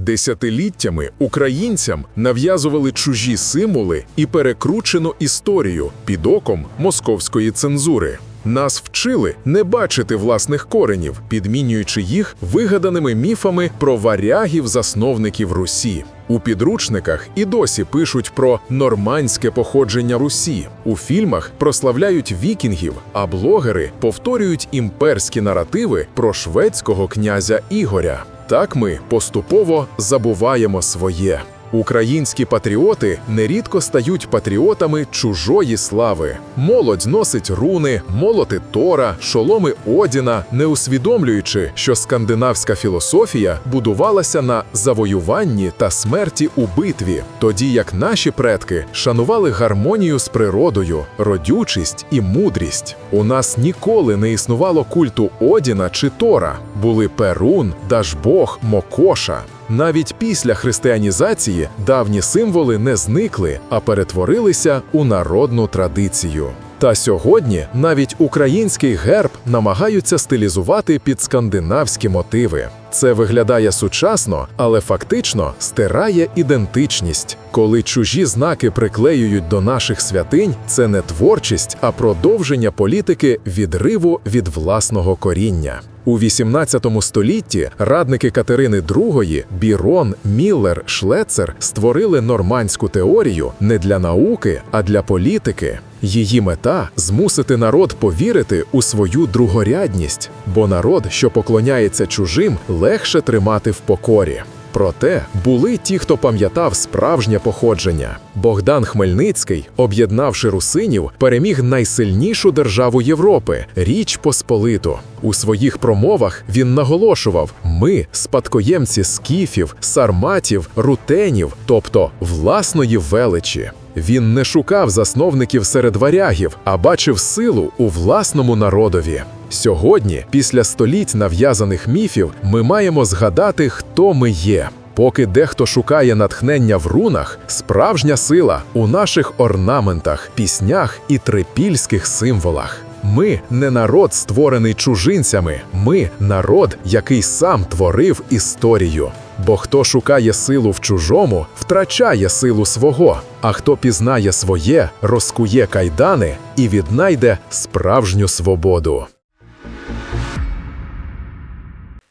Десятиліттями українцям нав'язували чужі символи і перекручену історію під оком московської цензури. Нас вчили не бачити власних коренів, підмінюючи їх вигаданими міфами про варягів-засновників Русі. У підручниках і досі пишуть про нормандське походження Русі. У фільмах прославляють вікінгів, а блогери повторюють імперські наративи про шведського князя Ігоря. Так ми поступово забуваємо своє. Українські патріоти нерідко стають патріотами чужої слави. Молодь носить руни, молоти Тора, шоломи Одіна, не усвідомлюючи, що скандинавська філософія будувалася на завоюванні та смерті у битві, тоді як наші предки шанували гармонію з природою, родючість і мудрість. У нас ніколи не існувало культу Одіна чи Тора, були Перун, Дажбог, Мокоша. Навіть після християнізації давні символи не зникли, а перетворилися у народну традицію. Та сьогодні навіть український герб намагаються стилізувати під скандинавські мотиви. Це виглядає сучасно, але фактично стирає ідентичність. Коли чужі знаки приклеюють до наших святинь, це не творчість, а продовження політики відриву від власного коріння. У 18 столітті радники Катерини II Бірон, Міллер, Шлецер створили нормандську теорію не для науки, а для політики. Її мета змусити народ повірити у свою другорядність, бо народ, що поклоняється чужим, легше тримати в покорі. Проте були ті, хто пам'ятав справжнє походження. Богдан Хмельницький, об'єднавши русинів, переміг найсильнішу державу Європи Річ Посполиту. У своїх промовах він наголошував: ми спадкоємці скіфів, сарматів, рутенів, тобто власної величі. Він не шукав засновників серед варягів, а бачив силу у власному народові. Сьогодні, після століть нав'язаних міфів, ми маємо згадати, хто ми є. Поки дехто шукає натхнення в рунах, справжня сила у наших орнаментах, піснях і трипільських символах. Ми не народ, створений чужинцями, ми народ, який сам творив історію. Бо хто шукає силу в чужому, втрачає силу свого, а хто пізнає своє, розкує кайдани і віднайде справжню свободу.